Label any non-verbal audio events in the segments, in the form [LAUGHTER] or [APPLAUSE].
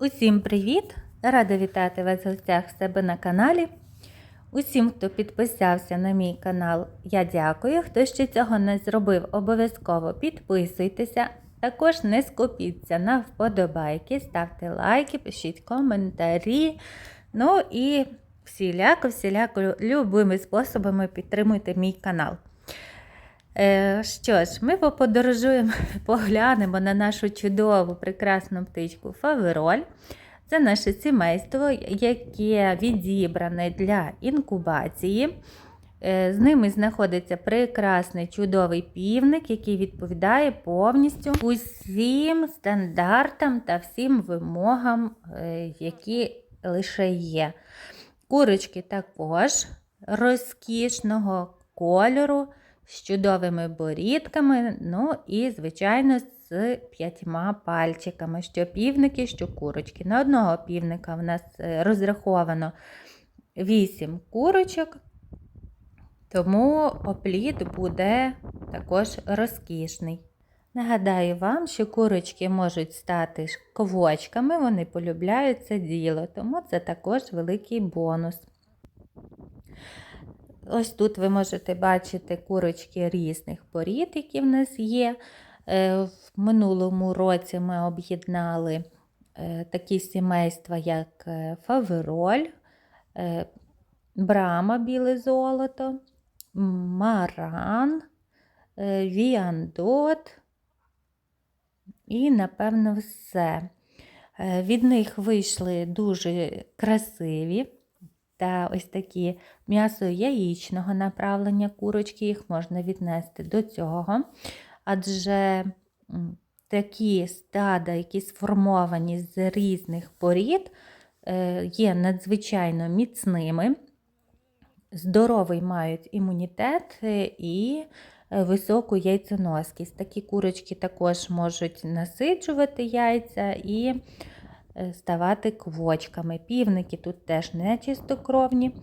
Усім привіт! Рада вітати вас в гостях в себе на каналі. Усім, хто підписався на мій канал, я дякую. Хто ще цього не зробив, обов'язково підписуйтеся. Також не скупіться на вподобайки, ставте лайки, пишіть коментарі. Ну і всіляко, всіляко любими способами підтримуйте мій канал. Е, Що ж, ми поподорожуємо, [LAUGHS] поглянемо на нашу чудову, прекрасну птичку Фавероль. Це наше сімейство, яке відібране для інкубації. Е, З ними знаходиться прекрасний чудовий півник, який відповідає повністю усім стандартам та всім вимогам, е, які лише є. Курочки також розкішного кольору з чудовими борідками, ну і, звичайно, з п'ятьма пальчиками, що півники, що курочки. На одного півника в нас е, розраховано 8 курочок, тому опліт буде також розкішний. Нагадаю вам, що курочки можуть стати ковочками, вони полюбляють це діло, тому це також великий бонус. Ось тут ви можете бачити курочки різних порід, які в нас є. Е, В минулому році ми об'єднали е, такі сімейства, як е, Фавероль, Брама біле золото, Маран, Віандот і, напевно, все. Від них вийшли дуже красиві. Та ось такі м'ясо яєчного направлення курочки, їх можна віднести до цього. Адже такі стада, які сформовані з різних порід, є надзвичайно міцними, здоровий мають імунітет і високу яйценоскість. Такі курочки також можуть насиджувати яйця і ставати квочками. Півники тут теж не чистокровні.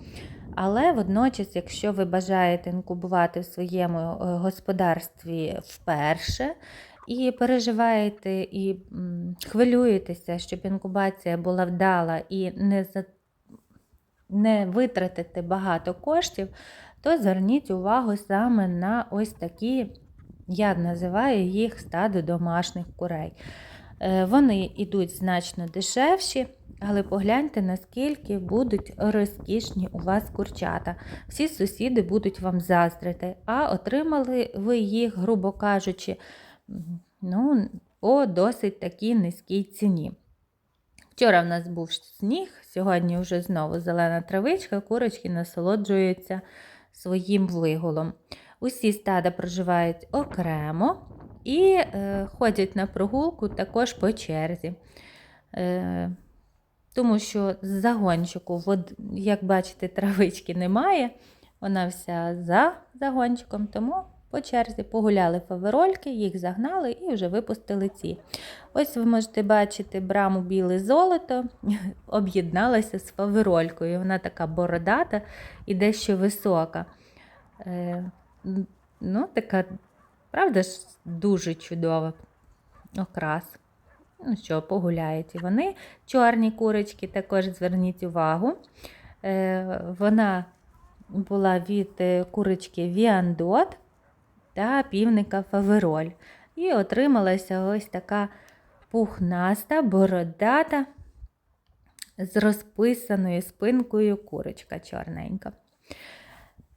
Але водночас, якщо ви бажаєте інкубувати в своєму господарстві вперше, і переживаєте і хвилюєтеся, щоб інкубація була вдала і не за... не витратите багато коштів, то зверніть увагу саме на ось такі, я називаю їх стадо домашніх курей. Вони йдуть значно дешевші, але погляньте, наскільки будуть розкішні у вас курчата. Всі сусіди будуть вам заздрити, а отримали ви їх, грубо кажучи, ну, по досить такій низькій ціні. Вчора в нас був сніг, сьогодні вже знову зелена травичка, курочки насолоджуються своїм виголом. Усі стада проживають окремо і е, ходять на прогулку також по черзі. Е, тому що з загончику, як бачите, травички немає, вона вся за загончиком, тому по черзі погуляли фаверольки, їх загнали і вже випустили ці. Ось ви можете бачити браму біле золото, [LAUGHS] об'єдналася з фаверолькою. Вона така бородата і дещо висока. Е, ну, така, правда ж, дуже чудова окрас. Ну що, погуляють і вони. Чорні курочки, також зверніть увагу. Е, Вона була від е, курочки Віандот та півника Фавероль. І отрималася ось така пухнаста, бородата з розписаною спинкою курочка чорненька.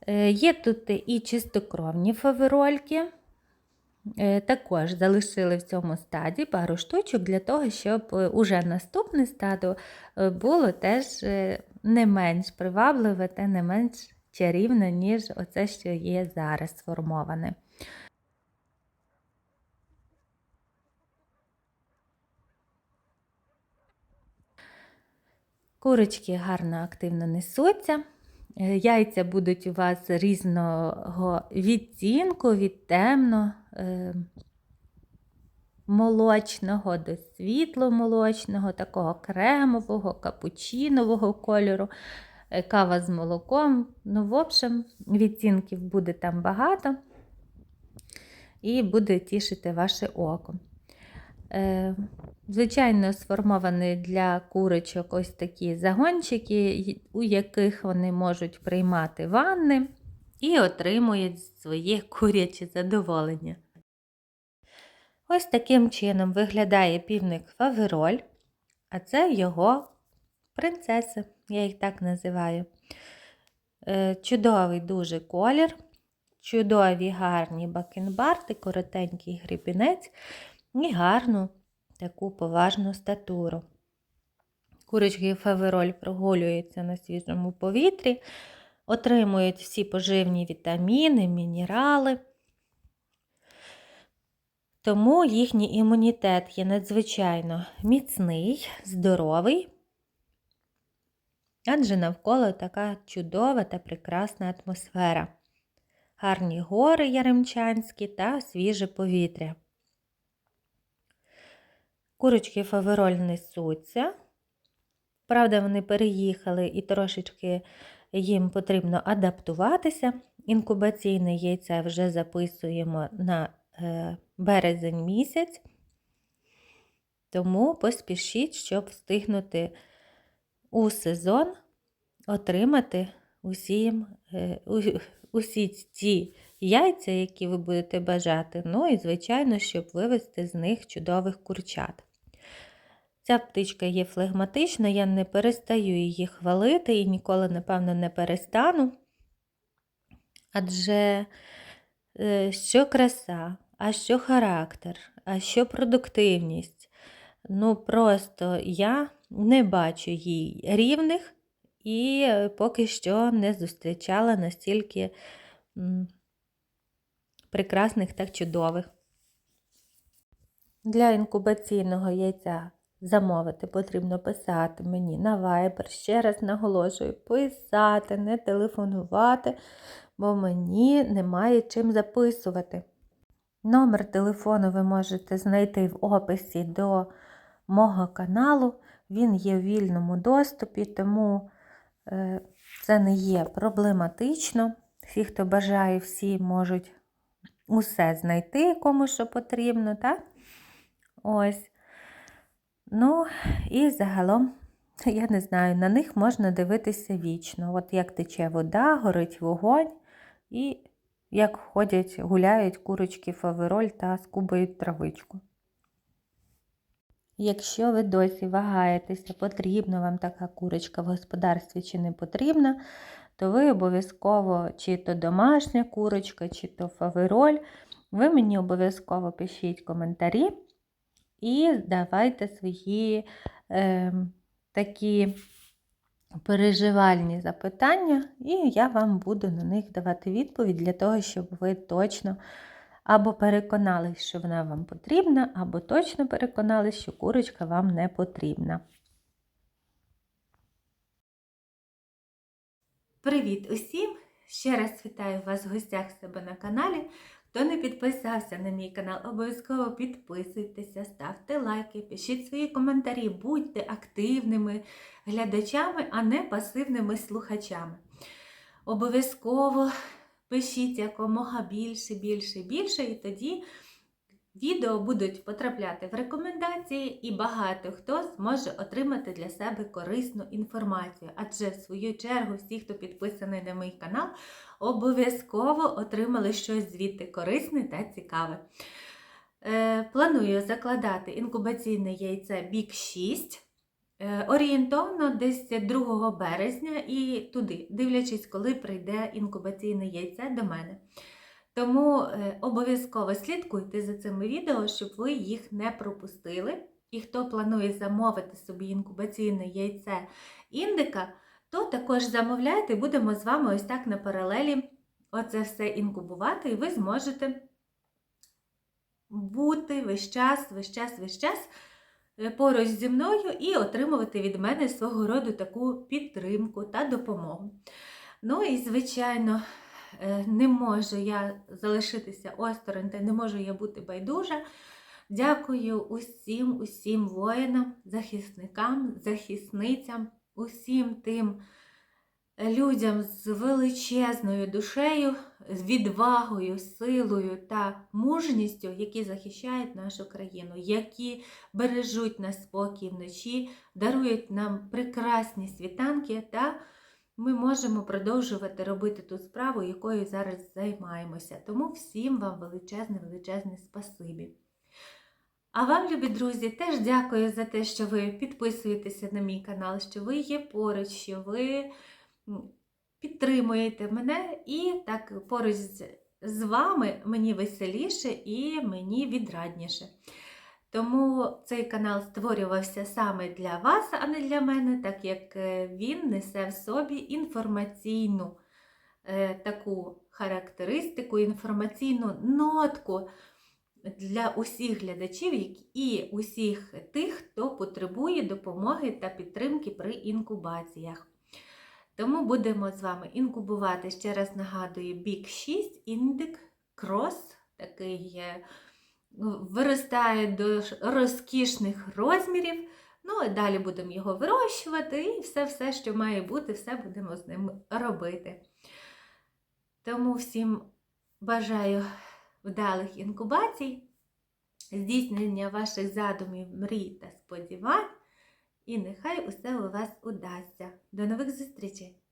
Е, Є тут і чистокровні фаверольки. Е, також залишили в цьому стаді пару штучок для того, щоб е, уже наступне стадо е, було теж не менш привабливе та не менш чарівне, ніж оце, що є зараз сформоване. Курочки гарно активно несуться. Яйця будуть у вас різного відтінку, від темно молочного до світло-молочного, такого кремового, капучинового кольору, кава з молоком. Ну, в общем, відтінків буде там багато і буде тішити ваше око. Е, Звичайно, сформовані для курочок ось такі загончики, у яких вони можуть приймати ванни і отримують своє куряче задоволення. Ось таким чином виглядає півник фавероль, а це його принцеси, я їх так називаю. Е, Чудовий дуже колір, чудові гарні бакенбарти, коротенький грібінець і гарну таку поважну статуру. Курочки фавероль прогулюються на свіжому повітрі, отримують всі поживні вітаміни, мінерали. Тому їхній імунітет є надзвичайно міцний, здоровий, адже навколо така чудова та прекрасна атмосфера. Гарні гори яремчанські та свіже повітря. Курочки фавероль несуться. Правда, вони переїхали і трошечки їм потрібно адаптуватися. Інкубаційне яйце вже записуємо на березень місяць, тому поспішіть, щоб встигнути у сезон отримати усім, е, усі ті яйця, які ви будете бажати. Ну і, звичайно, щоб вивести з них чудових курчат. Ця птичка є флегматична, я не перестаю її хвалити і ніколи, напевно, не перестану. Адже е, що краса, а що характер, а що продуктивність. Ну, просто я не бачу їй рівних і поки що не зустрічала настільки прекрасних та чудових. Для інкубаційного яйця замовити потрібно писати мені на Viber. Ще раз наголошую, писати, не телефонувати, бо мені немає чим записувати. Номер телефону ви можете знайти в описі до мого каналу. Він є в вільному доступі, тому е, це не є проблематично. Всі, хто бажає, всі можуть усе знайти, кому що потрібно, так? Ось. Ну, і загалом, [LAUGHS] я не знаю, на них можна дивитися вічно. От як тече вода, горить вогонь, і як ходять, гуляють курочки фавероль та скубають травичку. Якщо ви досі вагаєтеся, потрібна вам така курочка в господарстві чи не потрібна, то ви обов'язково, чи то домашня курочка, чи то фавероль, ви мені обов'язково пишіть коментарі і давайте свої е, такі переживальні запитання, і я вам буду на них давати відповідь для того, щоб ви точно або переконались, що вона вам потрібна, або точно переконались, що курочка вам не потрібна. Привіт усім! Ще раз вітаю вас в гостях себе на каналі. Хто не підписався на мій канал, обов'язково підписуйтеся, ставте лайки, пишіть свої коментарі, будьте активними глядачами, а не пасивними слухачами. Обов'язково пишіть якомога більше, більше, більше, і тоді відео будуть потрапляти в рекомендації, і багато хто зможе отримати для себе корисну інформацію. Адже в свою чергу всі, хто підписаний на мій канал, обов'язково отримали щось звідти корисне та цікаве. Е, Планую закладати інкубаційне яйце бік 6. Е, Орієнтовно десь 2 березня і туди, дивлячись, коли прийде інкубаційне яйце до мене. Тому е, обов'язково слідкуйте за цими відео, щоб ви їх не пропустили. І хто планує замовити собі інкубаційне яйце індика, то також замовляйте, будемо з вами ось так на паралелі оце все інкубувати, і ви зможете бути весь час, весь час, весь час е, поруч зі мною і отримувати від мене свого роду таку підтримку та допомогу. Ну і, звичайно, не можу я залишитися осторонь, та не можу я бути байдужа. Дякую усім, усім воїнам, захисникам, захисницям, усім тим людям з величезною душею, з відвагою, силою та мужністю, які захищають нашу країну, які бережуть нас спокій вночі, дарують нам прекрасні світанки, та ми можемо продовжувати робити ту справу, якою зараз займаємося. Тому всім вам величезне, величезне спасибі. А вам, любі друзі, теж дякую за те, що ви підписуєтеся на мій канал, що ви є поруч, що ви підтримуєте мене, і так поруч з вами мені веселіше і мені відрадніше. Тому цей канал створювався саме для вас, а не для мене, так як е, він несе в собі інформаційну е, таку характеристику, інформаційну нотку для усіх глядачів і усіх тих, хто потребує допомоги та підтримки при інкубаціях. Тому будемо з вами інкубувати, ще раз нагадую, бік 6, індик, крос, такий е, виростає до розкішних розмірів. Ну, і далі будемо його вирощувати, і все-все, що має бути, все будемо з ним робити. Тому всім бажаю вдалих інкубацій, здійснення ваших задумів, мрій та сподівань. І нехай усе у вас удасться. До нових зустрічей!